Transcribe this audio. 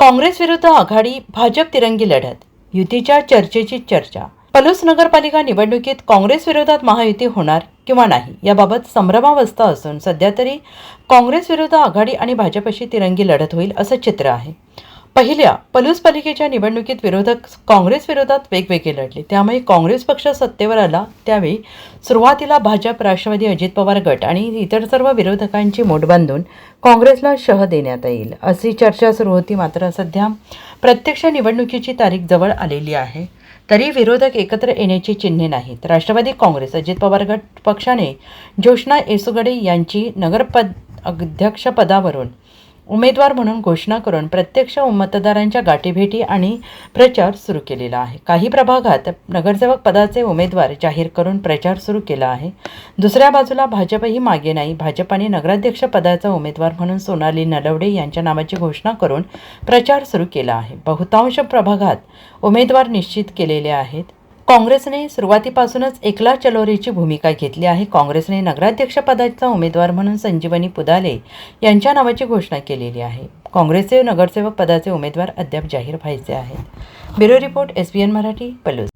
काँग्रेस विरुद्ध आघाडी भाजप तिरंगी लढत युतीच्या चर्चेची चर्चा. पलूस नगरपालिका निवडणुकीत काँग्रेस विरोधात महायुती होणार किंवा नाही याबाबत संभ्रमावस्था असून सध्या तरी काँग्रेस विरुद्ध आघाडी आणि भाजपशी तिरंगी लढत होईल असं चित्र आहे. पहिल्या पलूस पालिकेच्या निवडणुकीत विरोधक काँग्रेस विरोधात वेगवेगळे लढले. त्यामुळे काँग्रेस पक्ष सत्तेवर आला. त्यावेळी सुरुवातीला भाजप राष्ट्रवादी अजित पवार गट आणि इतर सर्व विरोधकांची मोठ बांधून काँग्रेसला शह देण्यात येईल अशी चर्चा सुरू होती. मात्र सध्या प्रत्यक्ष निवडणुकीची तारीख जवळ आलेली आहे. तरी विरोधक एकत्र येण्याची चिन्हे नाहीत. राष्ट्रवादी काँग्रेस अजित पवार गट पक्षाने ज्योष्णा येसुगडे यांची नगरपद अध्यक्षपदावरून उमेदवार म्हणून घोषणा करून प्रत्यक्ष मतदारांच्या गाठीभेटी आणि प्रचार सुरू केलेला आहे. काही प्रभागात नगरसेवक पदाचे उमेदवार जाहीर करून प्रचार सुरू केला आहे. दुसऱ्या बाजूला भाजपही मागे नाही. भाजपाने नगराध्यक्ष पदाचा उमेदवार म्हणून सोनाली नलवडे यांच्या नावाची घोषणा करून प्रचार सुरू केला आहे. बहुतांश प्रभागात उमेदवार निश्चित केलेले आहेत. काँग्रेसने सुरुवातीपासूनच एकला चलोरेची भूमिका घेतली आहे. काँग्रेसने नगराध्यक्षपदाचा उमेदवार म्हणून संजीवनी पुदाले यांच्या नावाची घोषणा केलेली आहे. काँग्रेसचे नगरसेवक पदाचे उमेदवार अद्याप जाहीर व्हायचे आहेत. Bureau report S B N Marathi Palus.